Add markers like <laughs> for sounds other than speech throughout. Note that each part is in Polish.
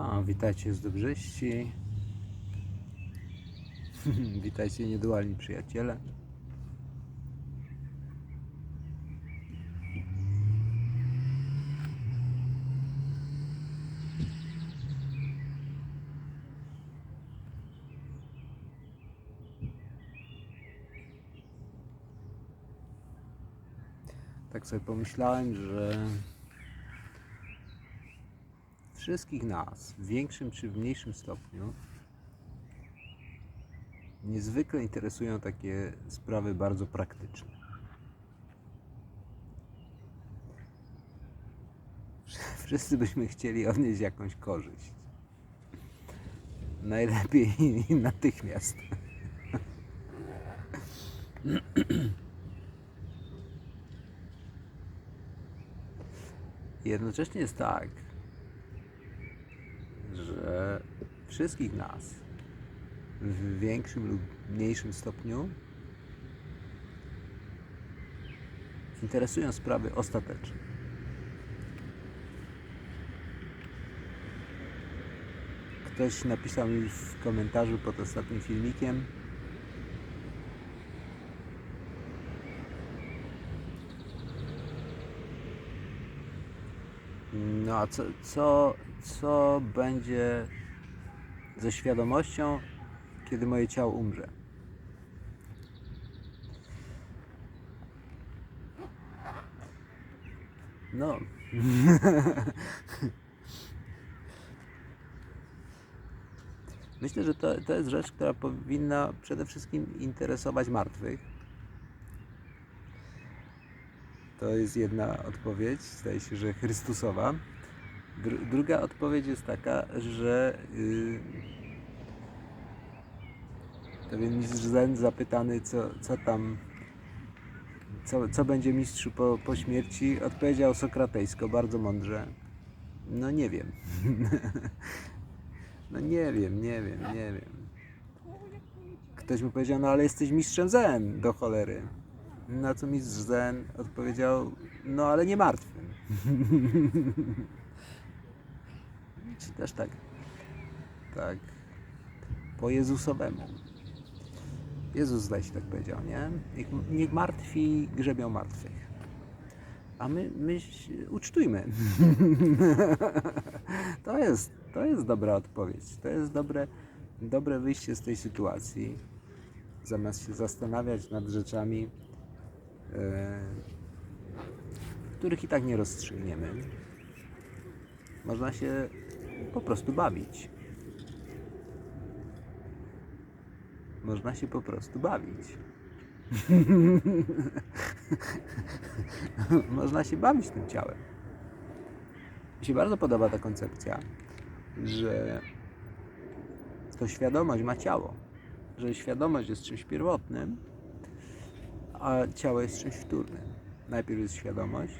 A, witajcie z Dobrześci. <laughs> witajcie niedualni przyjaciele. Tak sobie pomyślałem, że wszystkich nas w większym czy w mniejszym stopniu niezwykle interesują takie sprawy bardzo praktyczne. <laughs> Wszyscy byśmy chcieli odnieść jakąś korzyść. Najlepiej <laughs> natychmiast. <laughs> Jednocześnie jest tak, że wszystkich nas w większym lub mniejszym stopniu interesują sprawy ostateczne. Ktoś napisał mi w komentarzu pod ostatnim filmikiem, No a co, co, co będzie ze świadomością, kiedy moje ciało umrze? No. <laughs> Myślę, że to, to jest rzecz, która powinna przede wszystkim interesować martwych. To jest jedna odpowiedź, zdaje się, że Chrystusowa. Dru- druga odpowiedź jest taka, że yy, pewien mistrz Zen zapytany, co, co tam, co, co będzie mistrzu po, po śmierci, odpowiedział sokratejsko, bardzo mądrze. No nie wiem. <laughs> no nie wiem, nie wiem, nie wiem. Ktoś mu powiedział, no ale jesteś mistrzem Zen, do cholery. Na co mistrz Zen odpowiedział, no ale nie martwym. <laughs> Czy też tak, tak, po Jezusowemu. Jezus zdaje się tak powiedział, nie? Niech, martwi grzebią martwych. A my, my ucztujmy. <laughs> to, jest, to jest dobra odpowiedź. To jest dobre, dobre wyjście z tej sytuacji. Zamiast się zastanawiać nad rzeczami, e, których i tak nie rozstrzygniemy, można się po prostu bawić. Można się po prostu bawić. <laughs> Można się bawić tym ciałem. Mi się bardzo podoba ta koncepcja, że to świadomość ma ciało. Że świadomość jest czymś pierwotnym, a ciało jest czymś wtórnym. Najpierw jest świadomość,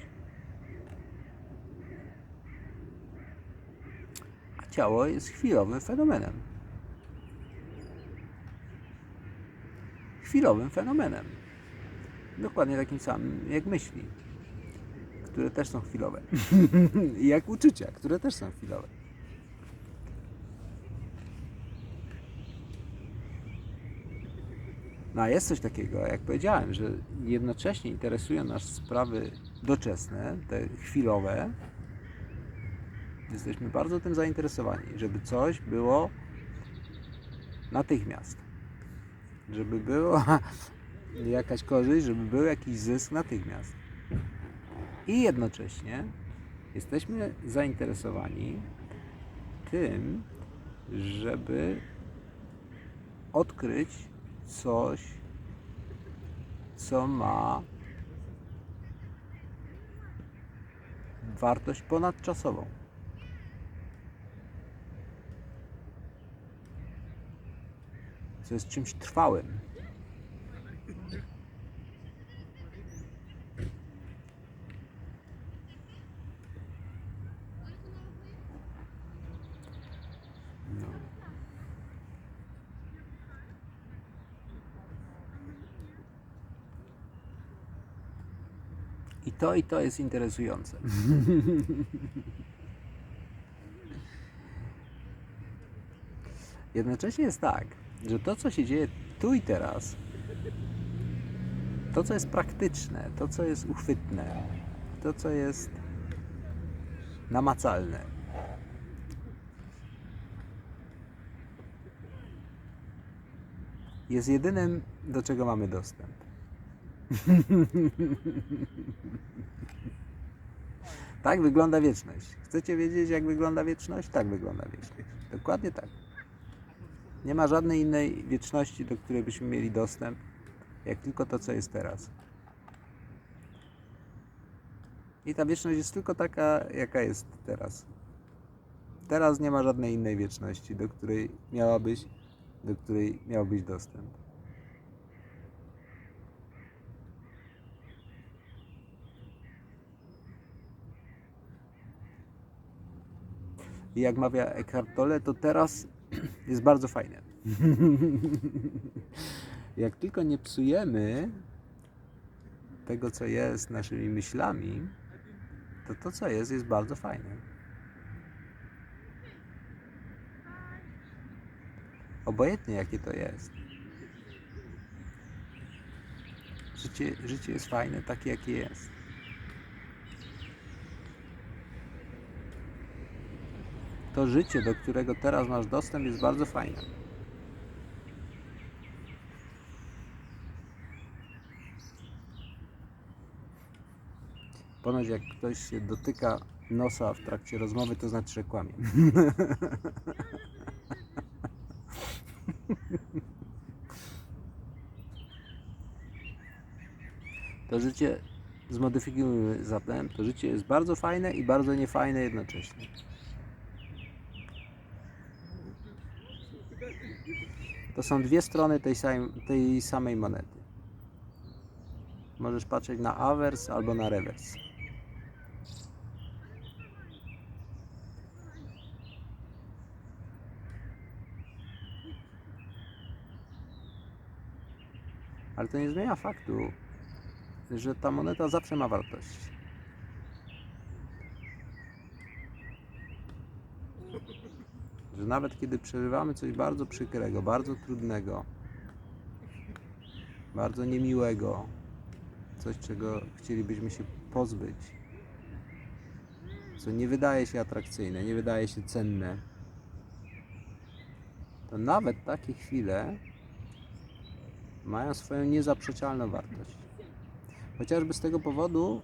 ciało jest chwilowym fenomenem. Chwilowym fenomenem. Dokładnie takim samym jak myśli, które też są chwilowe. <laughs> I jak uczucia, które też są chwilowe. No a jest coś takiego, jak powiedziałem, że jednocześnie interesują nas sprawy doczesne, te chwilowe. Jesteśmy bardzo tym zainteresowani, żeby coś było natychmiast. Żeby była <laughs> jakaś korzyść, żeby był jakiś zysk natychmiast. I jednocześnie jesteśmy zainteresowani tym, żeby odkryć coś, co ma wartość ponadczasową. Co jest czymś trwałym. No. I to, i to jest interesujące. <laughs> Jednocześnie jest tak, że to, co się dzieje tu i teraz, to, co jest praktyczne, to, co jest uchwytne, to, co jest namacalne, jest jedynym, do czego mamy dostęp. <laughs> tak wygląda wieczność. Chcecie wiedzieć, jak wygląda wieczność? Tak wygląda wieczność. Dokładnie tak. Nie ma żadnej innej wieczności, do której byśmy mieli dostęp, jak tylko to, co jest teraz. I ta wieczność jest tylko taka, jaka jest teraz. Teraz nie ma żadnej innej wieczności, do której miałabyś, do której miałbyś dostęp. I jak mawia Eckhart Tolle, to teraz jest bardzo fajne. <laughs> jak tylko nie psujemy tego, co jest naszymi myślami, to to, co jest, jest bardzo fajne. Obojętnie, jakie to jest. Życie, życie jest fajne, takie, jakie jest. To życie, do którego teraz masz dostęp, jest bardzo fajne. Ponoć jak ktoś się dotyka nosa w trakcie rozmowy, to znaczy, że kłamie. <laughs> To życie zmodyfikujmy zatem. To życie jest bardzo fajne i bardzo niefajne jednocześnie. To są dwie strony tej, sam, tej samej monety. Możesz patrzeć na awers albo na rewers. Ale to nie zmienia faktu, że ta moneta zawsze ma wartość. Nawet kiedy przeżywamy coś bardzo przykrego, bardzo trudnego, bardzo niemiłego, coś czego chcielibyśmy się pozbyć, co nie wydaje się atrakcyjne, nie wydaje się cenne, to nawet takie chwile mają swoją niezaprzeczalną wartość. Chociażby z tego powodu,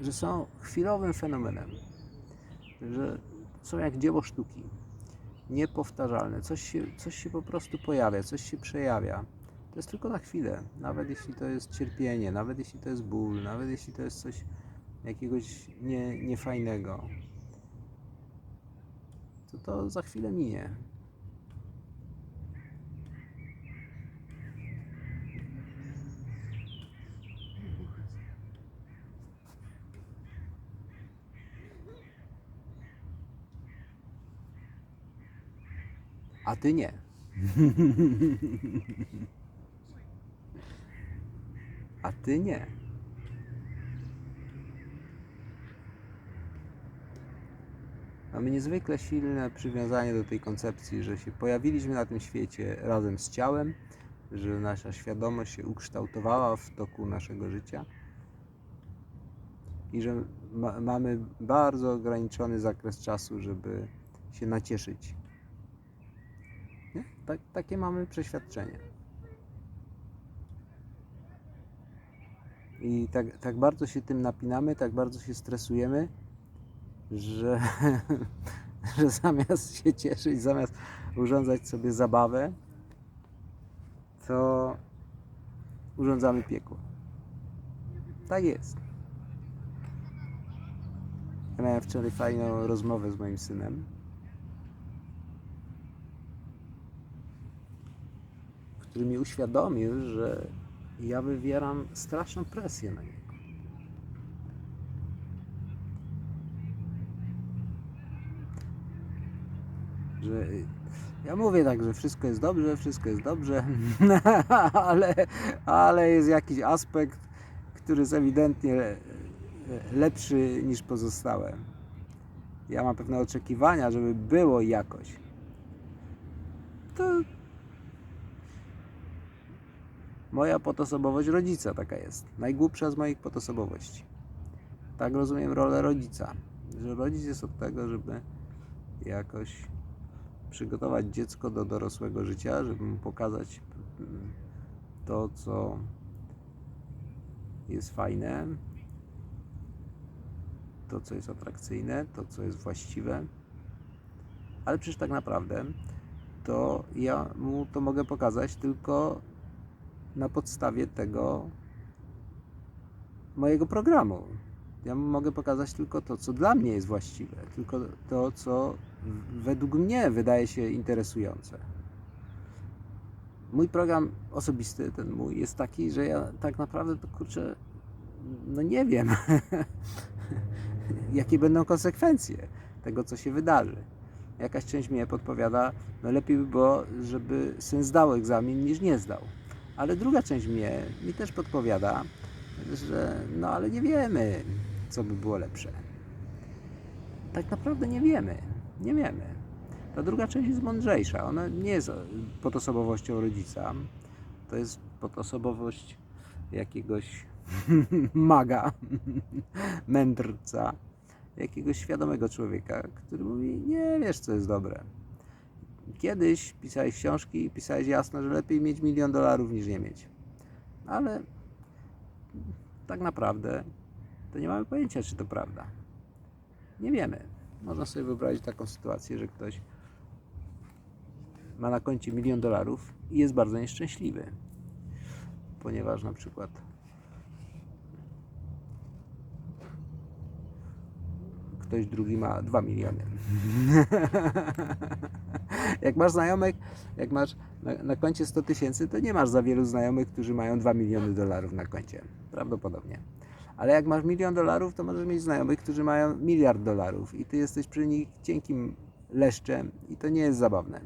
że są chwilowym fenomenem, że są jak dzieło sztuki, niepowtarzalne, coś się, coś się po prostu pojawia, coś się przejawia. To jest tylko na chwilę, nawet jeśli to jest cierpienie, nawet jeśli to jest ból, nawet jeśli to jest coś jakiegoś nie, niefajnego, to to za chwilę minie. A ty nie. A ty nie. Mamy niezwykle silne przywiązanie do tej koncepcji, że się pojawiliśmy na tym świecie razem z ciałem, że nasza świadomość się ukształtowała w toku naszego życia i że ma, mamy bardzo ograniczony zakres czasu, żeby się nacieszyć. Tak, takie mamy przeświadczenie. I tak, tak bardzo się tym napinamy, tak bardzo się stresujemy, że, <laughs> że zamiast się cieszyć, zamiast urządzać sobie zabawę, to urządzamy piekło. Tak jest. Ja miałem wczoraj fajną rozmowę z moim synem. Który mi uświadomił, że ja wywieram straszną presję na niego. Że ja mówię tak, że wszystko jest dobrze, wszystko jest dobrze, <laughs> ale, ale jest jakiś aspekt, który jest ewidentnie lepszy niż pozostałe. Ja mam pewne oczekiwania, żeby było jakoś. To moja podosobowość rodzica taka jest. Najgłupsza z moich podosobowości. Tak rozumiem rolę rodzica. Że rodzic jest od tego, żeby jakoś przygotować dziecko do dorosłego życia, żeby mu pokazać mm, to, co jest fajne, to, co jest atrakcyjne, to, co jest właściwe. Ale przecież tak naprawdę to ja mu to mogę pokazać tylko na podstawie tego mojego programu. Ja mogę pokazać tylko to, co dla mnie jest właściwe, tylko to, co według mnie wydaje się interesujące. Mój program osobisty, ten mój, jest taki, że ja tak naprawdę to kurczę, no nie wiem, <laughs> jakie będą konsekwencje tego, co się wydarzy. Jakaś część mnie podpowiada, no lepiej by było, żeby syn zdał egzamin niż nie zdał. Ale druga część mnie mi też podpowiada, że no ale nie wiemy, co by było lepsze. Tak naprawdę nie wiemy. Nie wiemy. Ta druga część jest mądrzejsza. Ona nie jest pod osobowością rodzica. To jest pod osobowość jakiegoś <laughs> maga, mędrca, jakiegoś świadomego człowieka, który mówi, nie wiesz, co jest dobre. Kiedyś pisałeś książki i pisałeś jasno, że lepiej mieć milion dolarów niż nie mieć. Ale tak naprawdę to nie mamy pojęcia, czy to prawda. Nie wiemy. Można sobie wyobrazić taką sytuację, że ktoś ma na koncie milion dolarów i jest bardzo nieszczęśliwy, ponieważ na przykład ktoś drugi ma 2 miliony. <laughs> <laughs> jak masz znajomych, jak masz na, na koncie 100 tysięcy, to nie masz za wielu znajomych, którzy mają 2 miliony dolarów na koncie. Prawdopodobnie. Ale jak masz milion dolarów, to możesz mieć znajomych, którzy mają miliard dolarów i ty jesteś przy nich cienkim leszczem i to nie jest zabawne.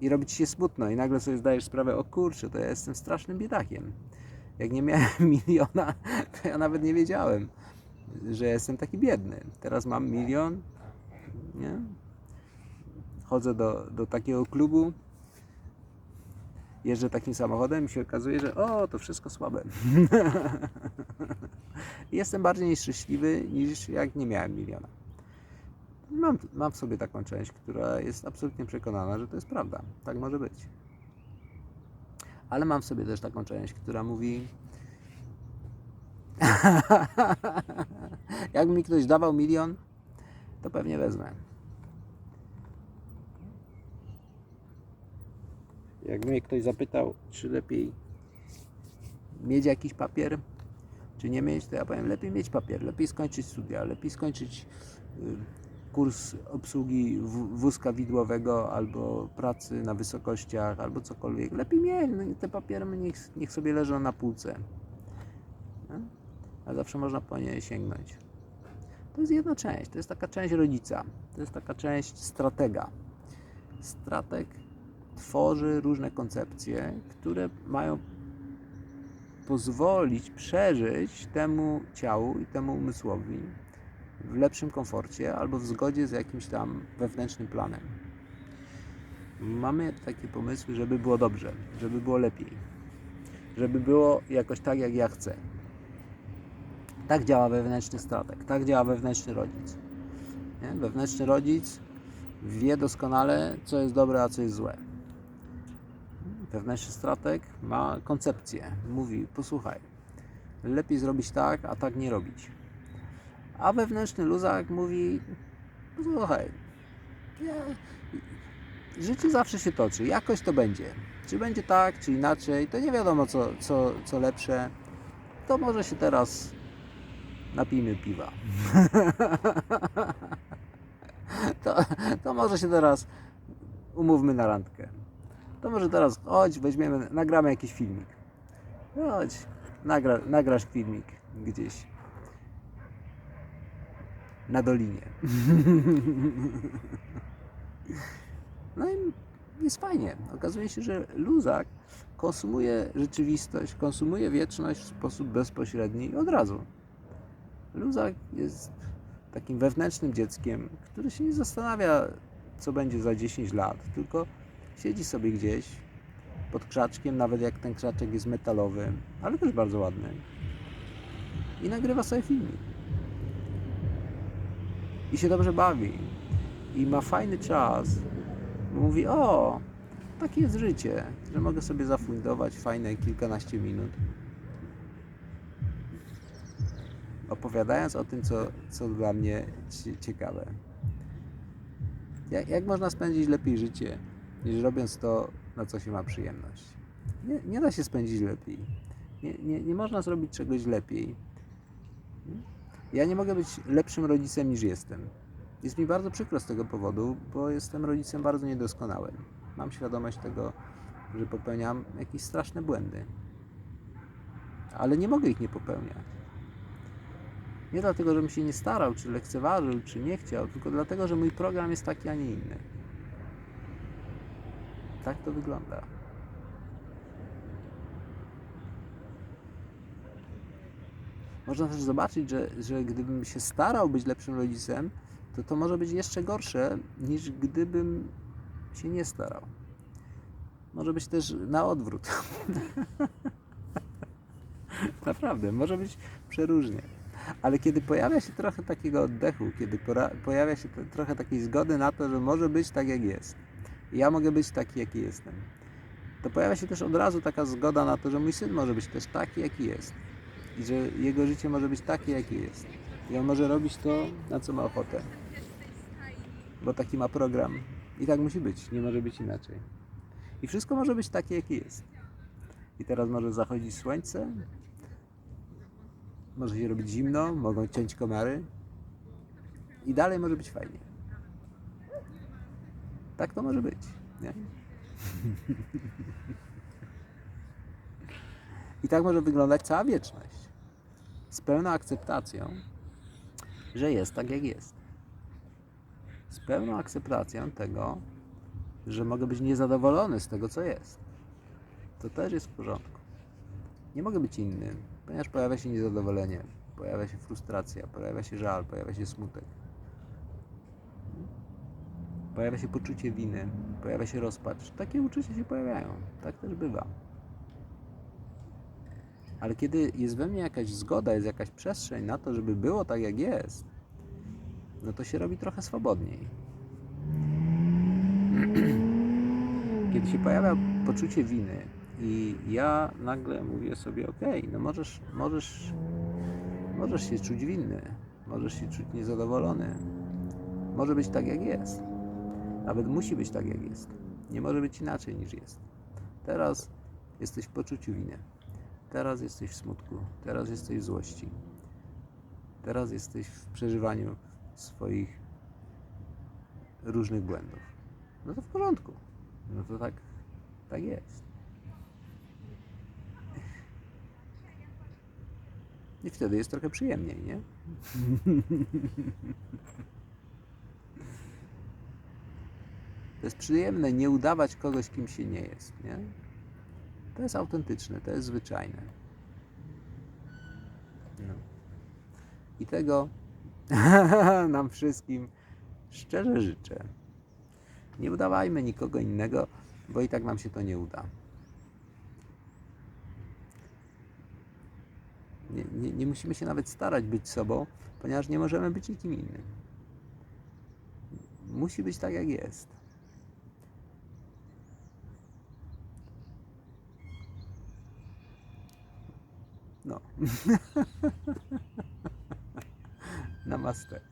I robi ci się smutno i nagle sobie zdajesz sprawę, o kurczę, to ja jestem strasznym biedakiem. Jak nie miałem <laughs> miliona, to ja nawet nie wiedziałem, że jestem taki biedny. Teraz mam milion, nie? Chodzę do, do takiego klubu, jeżdżę takim samochodem i się okazuje, że o, to wszystko słabe. <laughs> Jestem bardziej nieszczęśliwy niż jak nie miałem miliona. Mam, mam w sobie taką część, która jest absolutnie przekonana, że to jest prawda. Tak może być. Ale mam w sobie też taką część, która mówi: <laughs> Jakby mi ktoś dawał milion, to pewnie wezmę. Jak mnie ktoś zapytał, czy lepiej mieć jakiś papier, czy nie mieć, to ja powiem, lepiej mieć papier, lepiej skończyć studia, lepiej skończyć y, kurs obsługi wózka widłowego albo pracy na wysokościach, albo cokolwiek. Lepiej mieć, no, te papiery niech, niech sobie leżą na półce. A zawsze można po nie sięgnąć. To jest jedna część, to jest taka część rodzica, to jest taka część stratega. Strateg tworzy różne koncepcje, które mają pozwolić przeżyć temu ciału i temu umysłowi w lepszym komforcie albo w zgodzie z jakimś tam wewnętrznym planem. Mamy takie pomysły, żeby było dobrze, żeby było lepiej, żeby było jakoś tak, jak ja chcę. Tak działa wewnętrzny strateg, tak działa wewnętrzny rodzic. Nie? Wewnętrzny rodzic wie doskonale, co jest dobre, a co jest złe. Wewnętrzny strateg ma koncepcję. Mówi, posłuchaj, lepiej zrobić tak, a tak nie robić. A wewnętrzny luzak mówi, posłuchaj, nie, życie zawsze się toczy, jakoś to będzie. Czy będzie tak, czy inaczej, to nie wiadomo co, co, co lepsze. To może się teraz napijmy piwa. <laughs> to, to może się teraz umówmy na randkę. To może teraz chodź, weźmiemy, nagramy jakiś filmik. Chodź, nagra, nagrasz filmik gdzieś na dolinie. <laughs> No i jest fajnie. Okazuje się, że luzak konsumuje rzeczywistość, konsumuje wieczność w sposób bezpośredni i od razu. Luzak jest takim wewnętrznym dzieckiem, który się nie zastanawia, co będzie za 10 lat, tylko siedzi sobie gdzieś pod krzaczkiem, nawet jak ten krzaczek jest metalowy, ale też bardzo ładny. I nagrywa sobie filmik. I się dobrze bawi. I ma fajny czas. Mówi, o, takie jest życie, że mogę sobie zafundować fajne kilkanaście minut. Opowiadając o tym, co, co dla mnie cie- ciekawe. Jak, jak można spędzić lepiej życie, niż robiąc to, na co się ma przyjemność? Nie, nie da się spędzić lepiej. Nie, nie, nie można zrobić czegoś lepiej. Ja nie mogę być lepszym rodzicem niż jestem. Jest mi bardzo przykro z tego powodu, bo jestem rodzicem bardzo niedoskonałym. Mam świadomość tego, że popełniam jakieś straszne błędy. Ale nie mogę ich nie popełniać. Nie dlatego, żebym się nie starał, czy lekceważył, czy nie chciał, tylko dlatego, że mój program jest taki, a nie inny. Tak to wygląda. Można też zobaczyć, że, że gdybym się starał być lepszym rodzicem, to to może być jeszcze gorsze niż gdybym się nie starał. Może być też na odwrót. <laughs> Naprawdę, może być przeróżnie. Ale kiedy pojawia się trochę takiego oddechu, kiedy pojawia się trochę takiej zgody na to, że może być tak jak jest, ja mogę być taki jaki jestem, to pojawia się też od razu taka zgoda na to, że mój syn może być też taki jaki jest. I że jego życie może być takie jakie jest. I on może robić to, na co ma ochotę. Bo taki ma program. I tak musi być, nie może być inaczej. I wszystko może być takie, jakie jest. I teraz może zachodzić słońce, może się robić zimno, mogą ciąć komary i dalej może być fajnie. Tak to może być, nie? I tak może wyglądać cała wieczność. Z pełną akceptacją, że jest tak, jak jest. Z pełną akceptacją tego, że mogę być niezadowolony z tego, co jest. To też jest w porządku. Nie mogę być inny, ponieważ pojawia się niezadowolenie, pojawia się frustracja, pojawia się żal, pojawia się smutek. Pojawia się poczucie winy, pojawia się rozpacz. Takie uczucia się pojawiają. Tak też bywa. Ale kiedy jest we mnie jakaś zgoda, jest jakaś przestrzeń na to, żeby było tak, jak jest, no to się robi trochę swobodniej. <clears throat> Kiedy się pojawia poczucie winy i ja nagle mówię sobie, okej, no możesz, możesz, możesz się czuć winny, możesz się czuć niezadowolony, może być tak, jak jest. Nawet musi być tak, jak jest. Nie może być inaczej niż jest. Teraz jesteś w poczuciu winy. Teraz jesteś w smutku. Teraz jesteś w złości. Teraz jesteś w przeżywaniu swoich różnych błędów. No to w porządku. No to tak, tak jest. I wtedy jest trochę przyjemniej, nie? <laughs> To jest przyjemne nie udawać kogoś, kim się nie jest, nie? To jest autentyczne, to jest zwyczajne. No. I tego <laughs> nam wszystkim szczerze życzę. Nie udawajmy nikogo innego, bo i tak nam się to nie uda. Nie, nie, nie musimy się nawet starać być sobą, ponieważ nie możemy być nikim innym. Musi być tak, jak jest. No. <laughs> Namaste.